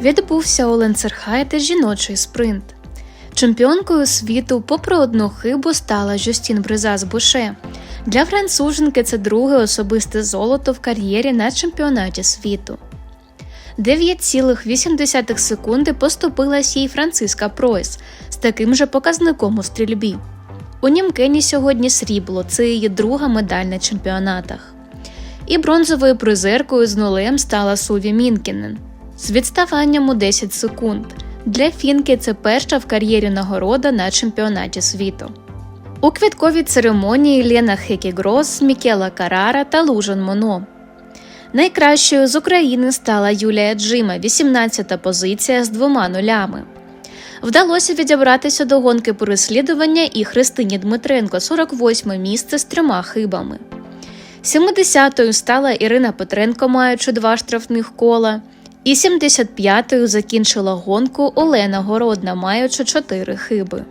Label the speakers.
Speaker 1: відбувся у Ленцерхайті жіночий спринт. Чемпіонкою світу, попри одну хибу, стала Жюстін Бризас Буше. Для француженки це друге особисте золото в кар'єрі на чемпіонаті світу. 9,8 секунди поступилась їй Франциска Пройс з таким же показником у стрільбі. У Німкені сьогодні срібло, це її друга медаль на чемпіонатах. І бронзовою призеркою з нулем стала Суві Мінкінен з відставанням у 10 секунд. Для фінки це перша в кар'єрі нагорода на чемпіонаті світу. У квітковій церемонії Лена Хекігрос, Мікела Карара та Лужан Моно. Найкращою з України стала Юлія Джима, 18-та позиція з двома нулями. Вдалося відібратися до гонки переслідування і Христині Дмитренко, 48-ме місце з трьома хибами. 70-ю стала Ірина Петренко, маючи два штрафних кола, і 75-ю закінчила гонку Олена Городна, маючи чотири хиби.